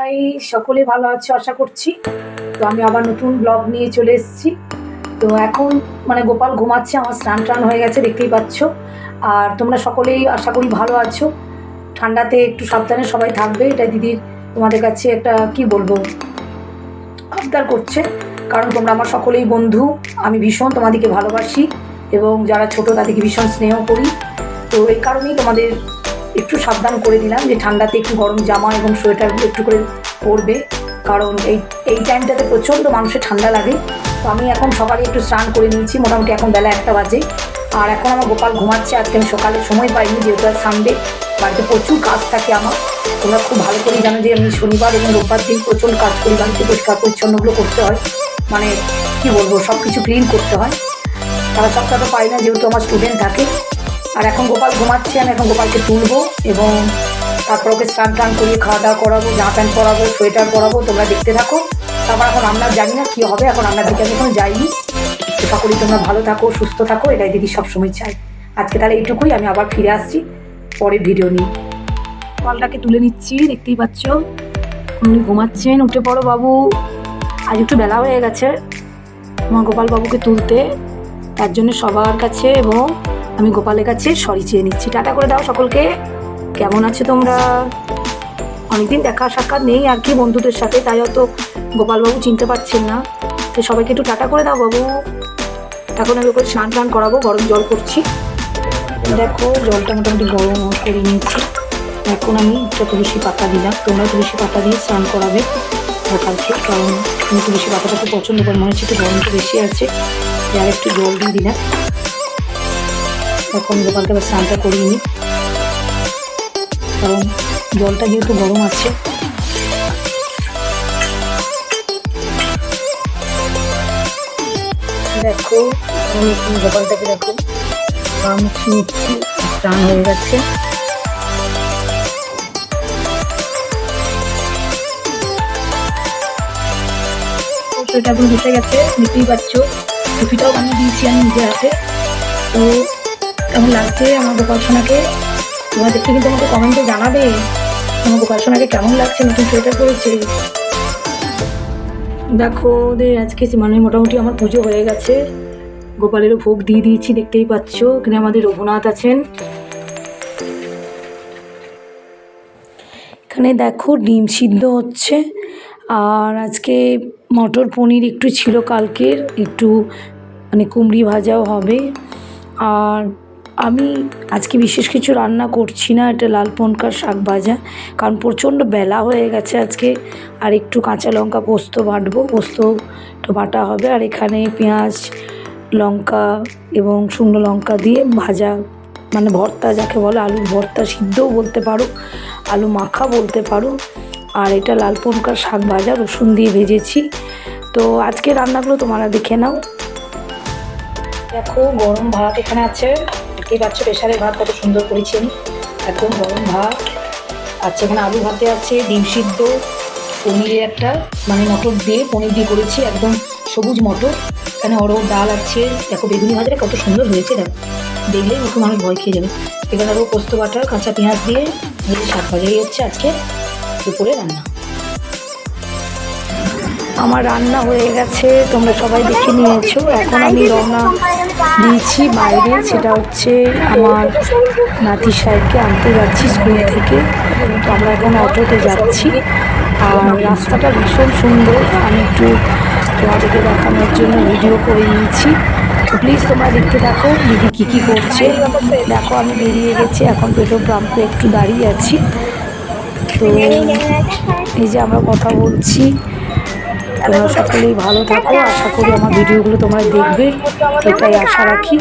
সবাই সকলে ভালো আছো, আশা করছি। তো আমি আবার নতুন ব্লগ নিয়ে চলে এসেছি। তো এখন মানে গোপাল ঘুমাচ্ছে, আমার স্নান টান হয়ে গেছে, দেখতেই পাচ্ছ। আর তোমরা সকলেই আশা করি ভালো আছো। ঠান্ডাতে একটু সাবধানে সবাই থাকবে। এটা দিদির, তোমাদের কাছে একটা কি বলব? আবদার করছে। কারণ তোমরা আমার সকলেই বন্ধু। আমি ভীষণ তোমাদেরকে ভালোবাসি। এবং যারা ছোট, তাদেরকে ভীষণ স্নেহ করি। তো এই কারণেই তোমাদের একটু সাবধান করে দিলাম যে ঠান্ডাতে একটু গরম জামা এবং সোয়েটারগুলো একটু করে পরবে। কারণ এই এই টাইমটাতে প্রচণ্ড মানুষের ঠান্ডা লাগে। তো আমি এখন সকালে একটু স্নান করে নিয়েছি, মোটামুটি এখন বেলা একটা বাজে। আর এখন আমার গোপাল ঘুমাচ্ছে, আজকে আমি সকালে সময় পাইনি, যেহেতু আর সানডে বাড়িতে প্রচুর কাজ থাকে আমার। তোমরা খুব ভালো করেই জানো যে আমি শনিবার এবং রোববার দিন প্রচুর কাজ করি, বাড়িতে পরিষ্কার পরিচ্ছন্নগুলো করতে হয়। মানে কি বলব সব কিছু ক্লিন করতে হয়। তারা সবটা তো পাই না, যেহেতু আমার স্টুডেন্ট থাকে। আর এখন গোপাল ঘুমাচ্ছে, আমি এখন গোপালকে তুলবো এবং তারপর ওকে স্নান টান করিয়ে খাওয়া দাওয়া করাবো জামা প্যান্ট পরাবো, সোয়েটার পরাবো, তোমরা দেখতে থাকো। তারপর এখন আমরা জানি না কী হবে, এখন আমরা দিকে আমি এখন যাইনি। সকলেই তোমরা ভালো থাকো, সুস্থ থাকো, এটাই দিদি সবসময় চাই আজকে তাহলে এইটুকুই, আমি আবার ফিরে আসছি পরের ভিডিও নিয়ে। কলটাকে তুলে নিচ্ছি, দেখতেই পাচ্ছ। উনি ঘুমাচ্ছেন, উঠে পড়ো বাবু। আজ একটু বেলা হয়ে গেছে। আমার গোপাল বাবুকে তুলতে, তার জন্য সবার কাছে এবং আমি গোপালের কাছে সরি চেয়ে নিচ্ছি। টাটা করে দাও সকলকে। কেমন আছে তোমরা? অনেকদিন দেখা সাক্ষাৎ নেই আর কি বন্ধুদের সাথে, তাই হয়তো গোপালবাবু চিনতে পারছেন না। তো সবাইকে একটু টাটা করে দাও বাবু। এখন আমি ওকে স্নান টান করাবো, গরম জল করছি। দেখো, জলটা মোটামুটি গরম করে নিয়েছি। এখন আমি একটা তুলসী পাতা দিলাম তোমরা তুলসী পাতা দিয়ে স্নান করাবে। গোপালকে কারণ আমি তুলসী পাতাটা খুব পছন্দ করি, মনে হচ্ছে একটু গরমটা বেশি আছে। আর একটু জল দিয়ে দিলাম। এখন গোপালকে আবার স্নানটা করিয়ে নিই কারণ জলটা যেহেতু গরম আছে। দেখো আমি গোপালটাকে দেখো স্নান হয়ে সেটা এখন বসে গেছে, দেখতেই পাচ্ছ। টুপিটাও বানিয়ে দিয়েছি আমি নিজের হাতে। তো কেমন লাগছে আমার গোপাল সোনাকে তোমরা দেখতে কিন্তু আমাকে কমেন্টে জানাবে আমার গোপাল সোনাকে কেমন লাগছে নতুন সোয়েটার পরেছে দেখো, ওদের আজকে মানে মোটামুটি আমার পুজো হয়ে গেছে। গোপালেরও ভোগ দিয়ে দিয়েছি, দেখতেই পাচ্ছ, এখানে আমাদের রঘুনাথ আছেন। এখানে দেখো, ডিম সিদ্ধ হচ্ছে। আর আজকে মটর পনির একটু ছিল কালকের, একটু মানে কুমড়ি ভাজাও হবে। আর আমি আজকে বিশেষ কিছু রান্না করছি না, এটা লাল পনকার শাক ভাজা। কারণ প্রচণ্ড বেলা হয়ে গেছে আজকে, আর একটু কাঁচা লঙ্কা পোস্ত বাটবো, পোস্ত একটু বাটা হবে। আর এখানে পেঁয়াজ, লঙ্কা এবং শুকনো লঙ্কা দিয়ে ভাজা মানে ভর্তা যাকে বলে আলুর ভর্তা সিদ্ধও বলতে পারো, আলু মাখা বলতে পারো। আর এটা লাল পনকার শাক ভাজা, রসুন দিয়ে ভেজেছি। তো আজকে রান্নাগুলো তোমরা দেখে নাও। দেখো, গরম ভাত এখানে আছে। দেখতেই পাচ্ছ প্রেশারের ভাত কত সুন্দর করেছি আমি একদম গরম ভাত আচ্ছা এখানে আলু ভাতে আছে ডিম সিদ্ধ, পনিরের একটা মানে মটর দিয়ে পনির দিয়ে করেছি একদম সবুজ মটর। এখানে অরড় ডাল আছে, দেখো বেগুনি ভাজাটা কত সুন্দর হয়েছে, দেখো। দেখলেই মুখে মানুষ ভয় খেয়ে যাবে। এখানে আরও পোস্ত বাটা, কাঁচা পেঁয়াজ দিয়ে শাক ভাজাই হচ্ছে আজকে দুপুরে রান্না। আমার রান্না হয়ে গেছে, তোমরা সবাই দেখে নিয়েছো। এখন আমি রওনা দিয়েছি বাইরে, সেটা হচ্ছে আমার নাতি সাহেবকে আনতে যাচ্ছি স্কুল থেকে। তো আমরা এখন অটোতে যাচ্ছি। আর রাস্তাটা ভীষণ সুন্দর। আমি একটু তোমাদেরকে দেখানোর জন্য ভিডিও করে নিয়েছি। তো প্লিজ তোমরা দেখতে থাকো, দিদি কী কী করছে। দেখো, আমি বেরিয়ে গেছি। এখন পেট্রোল পাম্পে একটু দাঁড়িয়ে আছি। তো এই যে আমরা কথা বলছি। তোমরা সকলেই ভালো থাকো। আশা করি আমার ভিডিওগুলো তোমরা দেখবে। এটাই আশা রাখি।